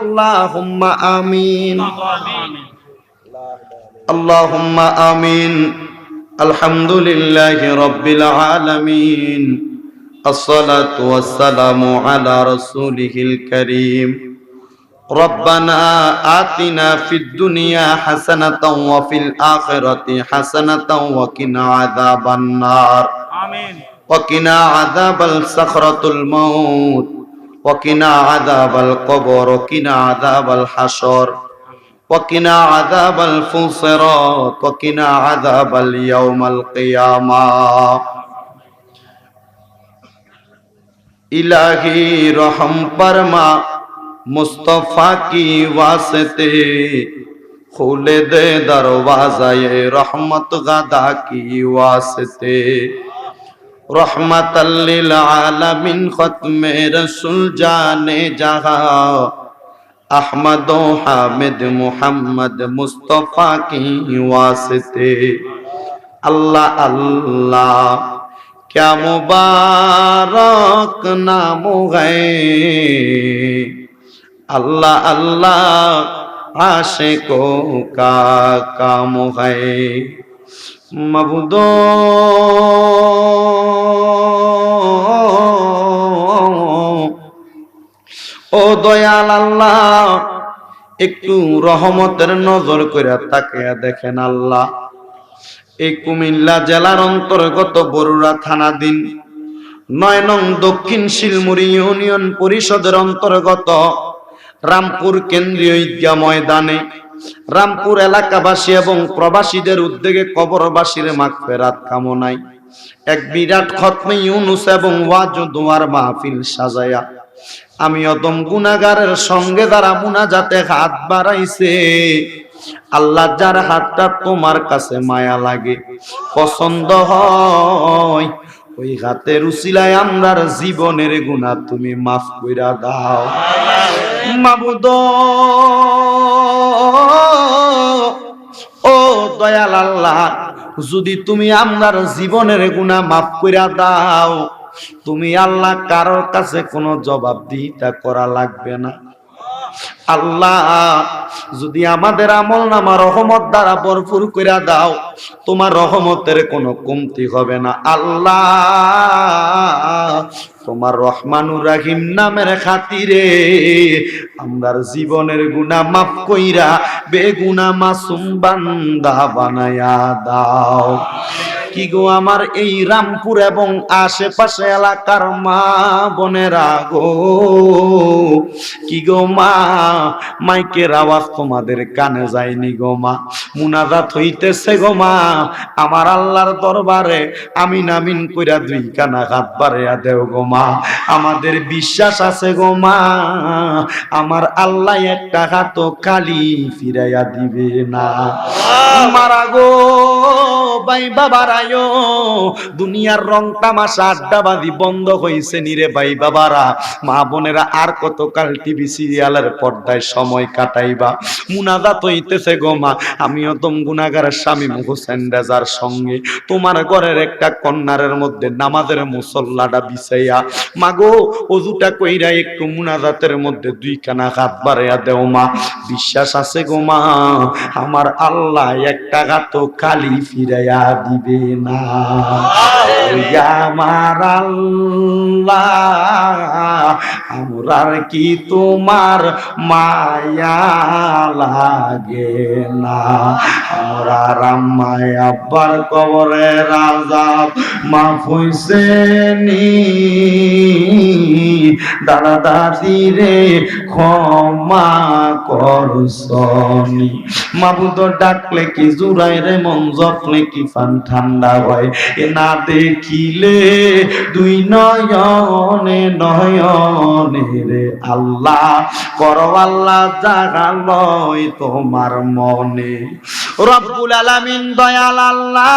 اللهم آمين. اللهم آمين. الحمد لله رب العالمين. الصلاة والسلام على رسوله الكريم. ربنا آتنا في الدنيا حسنة وفي الآخرة حسنة وقنا عذاب النار. آمين. وقنا عذاب الصخرة الموت. ওকিনা আদাব আল কবর ওকিনা আদাব আল হাসর ওকিনা আদাব আল ফুসর ওকিনা আদাব আল ইয়াউম কিয়ামা ইলাহি রহম পরমা মুস্তফা কি ওয়াসতে খুলে দে দরওয়াজায়ে রহমত গাদা কি ওয়াসতে लिल आलमीन खत्म रसूल जाने जहा अहमद हामिद मोहम्मद मुस्तफा की वास्ते अल्लाह अल्लाह क्या मुबारक नाम है अल्लाह अल्लाह आशिकों का काम है মাবুদ, ও দয়াল আল্লাহ, একটু রহমতের নজর করে তাকে দেখেন আল্লাহ। এই কুমিল্লা জেলার অন্তর্গত বরুড়া থানা দিন নয় নং দক্ষিণ শিলমুড়ি ইউনিয়ন পরিষদের অন্তর্গত রামপুর কেন্দ্রীয় ঈদগা ময়দানে রামপুর এলাকাবাসী এবং প্রবাসীদের উদ্যোগে কবরবাসীর মাগফেরাত কামনায় এক বিরাট খতমে ইউনুস এবং ওয়াজ দোয়ার মাহফিল সাজায়া। আমি অদম গুনাগারের সঙ্গে দ্বারা মুনাজাতে হাত বাড়াইছে। আল্লাহ যার হাতটা তোমার কাছে মায়া লাগে, পছন্দ হয়, ওই হাতের উসিলায় আমরার জীবনের গুণা তুমি মাফ কইরা দাও। মাবুদ যদি তুমি আমার জীবনের গুণা মাফ করে দাও, তুমি আল্লাহ কারোর কাছে কোনো জবাব দিতে করা লাগবে না। আল্লাহ, যদি আমাদের আমল নামা রহমত দ্বারা ভরপুর করে দাও, তোমার রহমতের কোনো কমতি হবে না। আল্লাহ, তোমার রহমানুর রাহিম নামের খাতিরে আমরার জীবনের গুনাহ মাফ কইরা বেগুনা মাসুম বান্দা বানায়া দাও। কি গো আমার এই রামপুর এবং আশেপাশে এলাকার মা বোনেরা গো? কি গো মা মাইকের আওয়াজ তোমাদের কানে যায়নি গো মা? মুনাজাত হইতেছে গো মা আমার আল্লাহর দরবারে আমিন আমিন কইরা দুই কানা হাত বাড়াইয়া দেও গো মা। আমাদের বিশ্বাস আছে গো মা আমার আল্লাহ একটা হাত খালি ফিরাইয়া দিবে না। মারা গো ভাই বাবারায়ো দুনিয়ার রং তামাশা আড্ডাবাজি বন্ধ হইছে নিরে ভাই বাবারা। মা বোনেরা আর কতকাল টিভি সিরিয়ালের পর্দায় সময় কাটাইবা? মুনাজাত হইতেছে গো মা, আমিও দম গুনাগারের স্বামী হোসেন রাজার সঙ্গে। তোমার ঘরের একটা কন্যারের মধ্যে নামাজের মুসল্লাটা বিছাইয়া, মাগো, অজুটা কইরা একটু মুনাজাতের মধ্যে দুইখানা হাত বাড়াইয়া দেও মা। বিশ্বাস আছে গো মা, আমার আল্লাহ একটা গাত কালি ফিরাইয়া দিবে। না। আমার আল্লাহ আমরার কি তোমার মায়া লাগে না? আমরা রাম্মায় আব্বার কবরে রাজা মাফ হইছে নি। দাদা দাদি রে ক্ষমা করসনি মাবুদ ডাকলে কি জুড়াই রে মন জপলে কি ফান ঠান্ডা হয়? এ না দেখিলে দুই নয়নে নয়নে রে আল্লাহ। করো আল্লাহ জাগা লয় তোমার মনে। রব্বুল আলামিন দয়াল আল্লাহ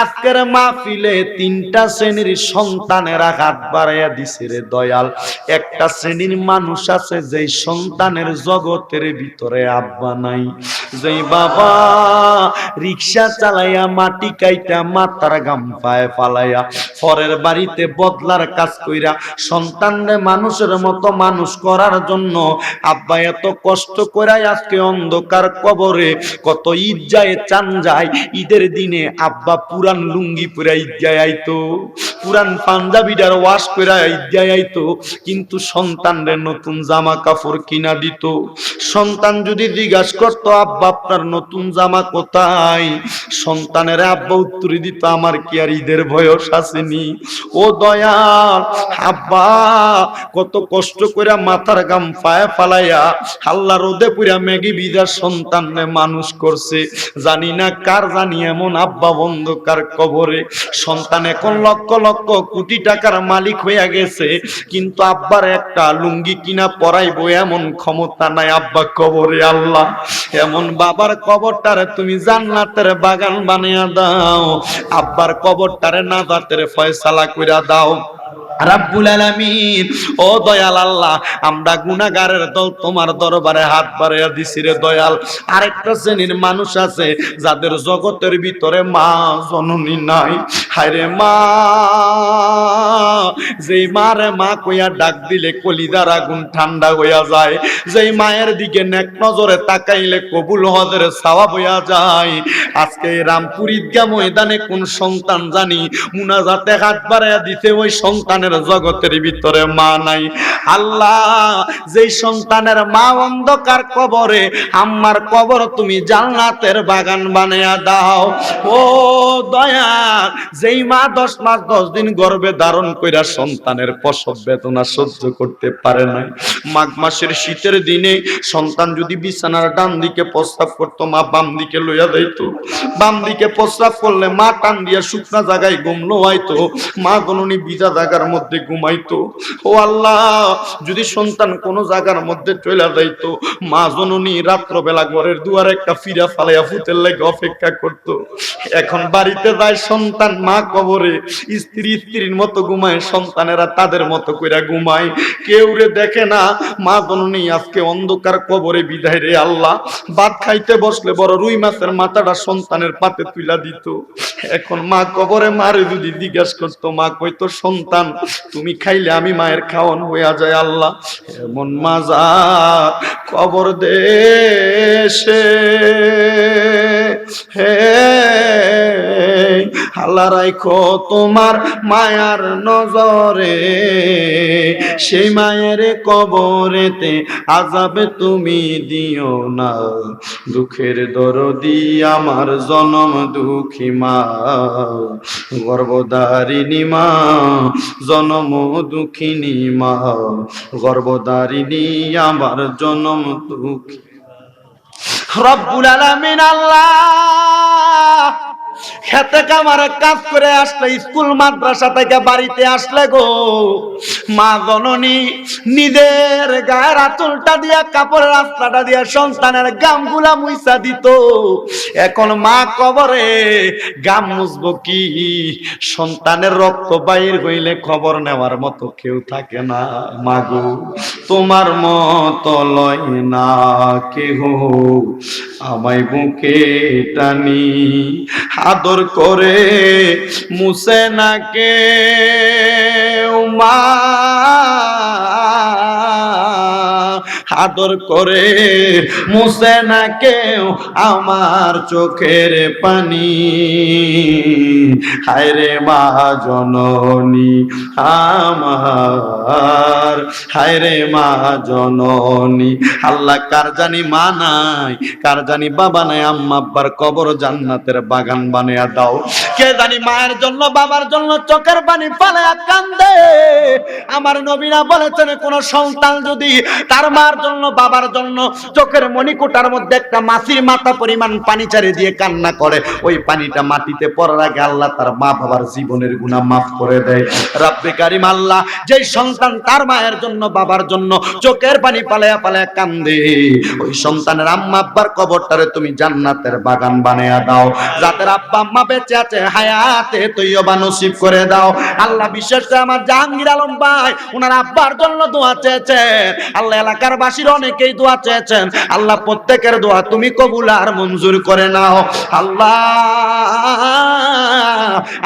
আজকের মাহফিলে তিনটা শ্রেণির সন্তানেরা হাত বাড়াইয়া দিছে রে দয়াল। একটা শ্রেণির মানুষ আছে যেই সন্তানের জগতের ভিতরে আব্বা নাই। যেই বাবা রিক্সা চালাইয়া মাটি কাইটা মাথার গাম ফালাইয়া পরের বাড়িতে বদলার কাজ কইরা সন্তানরে মানুষের মতো মানুষ করার জন্য আব্বা এত কষ্ট করে আজকে অন্ধকার কবরে কত ঈদ যায়, চান যায়, ঈদের দিনে আব্বা পুরান লুঙ্গি পুরা ঈদ যায় আইতো, পুরান পাঞ্জাবিটার ওয়াশ করে ঈদ যায় আইতো, কিন্তু সন্তানরে নতুন জামা কাপড় কিনা দিত। সন্তান যদি জিজ্ঞাসা করতো, আব্বা, আপনার নতুন জামা কোথায়? সন্তানের আব্বা উত্তর দিত, আমার কি আর ঈদের বয়স আসেনি? ও দয়াল, আব্বা, কত কষ্ট করে মাথার গাম পায়ে ফালাইয়া হাল্লা রোদে পুরা ম্যাগি বিদার সন্তানরে মানুষ করছে। জানি না কার, জানি এমন আব্বা বন্ধ কার কবরে। সন্তান এখন লক্ষ লক্ষ কোটি টাকার মালিক হইয়া গেছে, কিন্তু আব্বার একটা লুঙ্গি কিনা পরাইবো এমন ক্ষমতা নাই আব্বা কবরে, আল্লাহ। এমন বাবার কবরটারে তুমি জান্নাতের বাগান বানিয়ে দাও। আব্বার কবরটারে নাজাতের ফয়সালা কইরা দাও। রাব্বুল আলামিন, ও দয়াল আল্লাহ, আমরা গুনাহগারের দল তোমার দরবারে হাত বাড়াইয়া দিছি রে দয়াল। আরেকটা শ্রেণির মানুষ আছে, যাদের জগতের ভিতরে মা জননী নাই। হায়রে মা, যেই মারে মা কইয়া ডাক দিলে কলিদার আগুন ঠান্ডা হইয়া যায়। যেই মায়ের দিকে নেক নজরে তাকাইলে কবুল হজের সাওয়াব হইয়া যায়। আজকে রামপুর ঈদগা ময়দানে কোন সন্তান জানি মুনাজাতে হাত বাড়াইয়া দিতে ওই সন্তানের জগতের ভিতরে মা নাই। আল্লাহ, যেই সন্তানের মা অন্ধকার কবরে, আম্মার কবর তুমি জান্নাতের বাগান বানাইয়া দাও। ও দয়া যেই মা দশ মাস, দশ দিন গর্ভে ধারণ কইরা সন্তানের প্রসব বেদনা সহ্য করতে পারে নাই। মাঘ মাসের শীতের দিনে সন্তান যদি বিছানার ডান দিকে প্রস্তাব করতো, মা বাম দিকে লইয়া যাইতো। বাম দিকে প্রস্তাব করলে মা টান দিয়া শুকনা জায়গায় ঘুম লোয়াইতো। মা গননি বিজা জায়গার মধ্যে ঘুমাইতো। ও আল্লাহ, যদি সন্তান কোন জায়গার মধ্যে চলে যাইতো, মা জননী রাত্রবেলা ঘরের দুয়ারে একটা ফিরা ফালাইয়া ফুতের লেগে অপেক্ষা করত। এখন বাড়িতে যায় সন্তান মা কবরে, স্ত্রী স্ত্রীর মতো ঘুমায়, সন্তানেরা তাদের মতো কইরা ঘুমায়। কেউ রে দেখে না, মা জননী আজকে অন্ধকার কবরে বিদায় রে আল্লাহ। ভাত খাইতে বসলে বড় রুই মাছের মাথাটা সন্তানের পাতে তুইলা দিত। এখন মা কবরে মারে যদি জিজ্ঞাসা করতো, মা কইতো, সন্তান তুমি খাইলে আমি মায়ের খাওয়ন হইয়া যায় আল্লাহ। এমন মাজা কবর দেশে। আল্লাহ রাইখো তোমার মায়ার নজরে। সেই মায়ের কবরেতে আজাবে তুমি দিও না। দুঃখের দরদি আমার জনম দুঃখী মা। গর্ভধারিণী মা, জনম দুঃখিনী মা। গর্ভধারিণী আমার জনম দুঃখী রব্বুল আলামিন আল্লাহ খেতে কামারে কাজ করে আসলে স্কুল, মাদ্রাসা থেকে বাড়িতে আসলে গো। মা জননী নিজের গায়ের আঁচলটা দিয়া, কাপড়ের রাস্তাটা দিয়া সন্তানের মুইসা দিত। এখন মা কবরে গাম মুছবো কি? সন্তানের রক্ত বাইর হইলে খবর নেওয়ার মতো কেউ থাকে না। মাগো তোমার মতো লয় না কেহ। আমায় বুকে টানি, আদর করে মুছে না কে মা আদর করে মুছে না কেউ আমার চোখের পানি। হায়রে মা জননী আমার হায়রে মা জননী। আল্লাহ কার জানি মা নাই, কার জানি বাবা নাই, আম্মা আব্বার কবর জান্নাতের বাগান বানিয়ে দাও। কে জানি মায়ের জন্য, বাবার জন্য চোখের পানি ফালে কান্দে। আমার নবীরা বলেছেন, কোন সন্তান যদি তার মার জন্য, বাবার জন্য চোখের মণিকোটার মধ্যে একটা মাছির মাথা পরিমাণ পানি চারি দিয়ে কান্না করে, ওই পানিটা মাটিতে পড়ার আগে আল্লাহ তার মা বাবার জীবনের গুনাহ মাফ করে দেয়। রাব্বে কারিম আল্লাহ, যেই সন্তান তার মায়ের জন্য, বাবার জন্য চোখের পানি পালায়া পালায়া কান্দে, ওই সন্তানের আম্মা আব্বার কবরটারে তুমি জান্নাতের বাগান বানায়া দাও। যাদের আব্বা আম্মা বেঁচে আছে হায়াতে তৈয়বা নসিব করে দাও। আল্লাহ বিশ্বাস আমার জাহাঙ্গীর আলম ভাই ওনার আব্বার জন্য দোয়া চেয়েছেন। আল্লাহ এলাকার বাসীর অনেকেই দোয়া চেয়েছেন। আল্লাহ প্রত্যেকের দোয়া তুমি কবুল আর মঞ্জুর করে নাও। আল্লাহ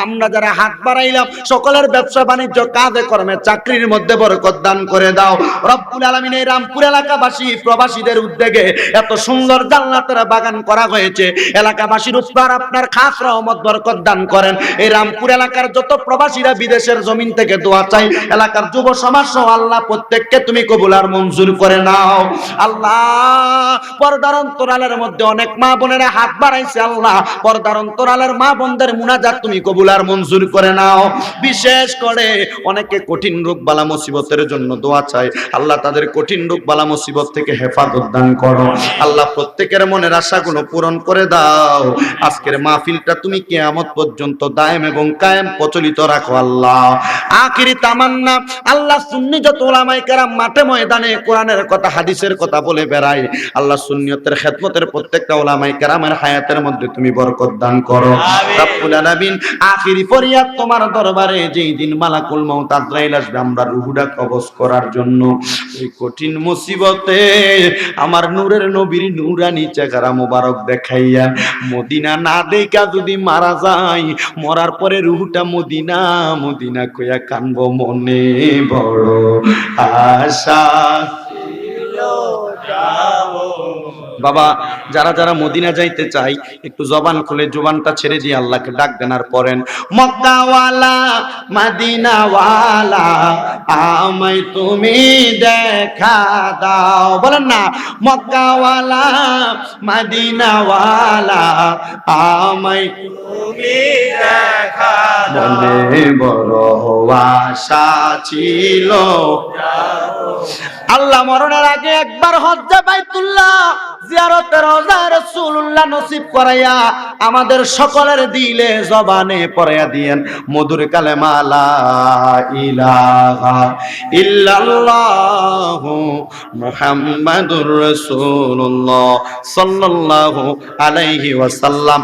আমরা যারা হাত বাড়াইলাম, সকলের ব্যবসা বাণিজ্য, কাজে কর্মে চাকরির মধ্যে বরকত দান করে দাও। রব্বুল আলামিন এই রামপুর এলাকাবাসী, প্রবাসীদের উদ্যোগে এত সুন্দর জান্নাতের বাগান করা হয়েছে। এলাকাবাসীর উপর আপনার খাস রহমত, বরকত দান করেন। এই রামপুর এলাকার যত প্রবাসীরা বিদেশের জমিন থেকে দোয়া চাই এলাকার যুব সমাজ সহ আল্লাহ প্রত্যেককে তুমি কবুল আর মঞ্জুর করে নাও। আল্লাহ, পর্দার অন্তরালের মধ্যে অনেক মা বোনেরা হাত বাড়াইছে, আল্লাহ। পর্দার অন্তরালের মা বোনদের মুনাজাত তুমি কবুল আর মঞ্জুর করে নাও। বিশেষ করে অনেকে কঠিন রোগ বালা মুসিবতের জন্য দোয়া চায়। আল্লাহ তাদের কঠিন রোগ বালা মুসিবত থেকে হেফাজত দান করো। আল্লাহ প্রত্যেকের মনের আশাগুলো পূরণ করে দাও। আজকের মাহফিলটা তুমি কিয়ামত পর্যন্ত দায়েম এবং কায়েম প্রচলিত রাখো আল্লাহ। আখিরি তামান্না আল্লাহ সুন্নি যত ওলামায়ে কেরাম মাঠে ময়দানে কোরআনের কথা হাদিসের কথা বলে বেড়ায়। আল্লাহ সুন্নিয়তের খেদমতের প্রত্যেকটা ওলামায়ে কেরামের হায়াতের মধ্যে তুমি বরকত দান করো। রব্বুল আলামিন আখিরি ফরিয়াদ তোমার দরবারে, যেই দিন মালাকুল মউত আজরাইল আসবে, আমরা রুহুডা কবজ করার জন্য। এই কঠিন মুসিবতে আমার নূরের নবীর নূরানি চেহারা মোবারক দেখাইয়া মদিনা না দেখা যদি মারা যায়, মরার পরে রুহুটা মদিনা মদিনা কইয়া কানব মনে বড় আশা। বাবা, যারা যারা মদিনা যাইতে চাই একটু জবান খুলে জবানটা ছেড়ে দিয়ে আল্লাহকে ডাক দেন আর পড়েন, মক্কাওয়ালা, মদিনাওয়ালা, আমায় তুমি দেখা দাও। বলেন না, মক্কাওয়ালা, মদিনাওয়ালা, আমায় মনে বড় আশা ছিল। আল্লাহ মরণের আগে একবার হজ্জা বাইতুল্লাহ জিয়ারতে রোজা রাসূলুল্লাহ নসিব করাইয়া আমাদের সকলের দিলে জবানে পড়াইয়া দিয়েন, মধুর কালেমা, লা ইলাহা ইল্লাল্লাহ মুহাম্মাদুর রাসূলুল্লাহ সাল্লাল্লাহু আলাইহি ওয়াসাল্লাম।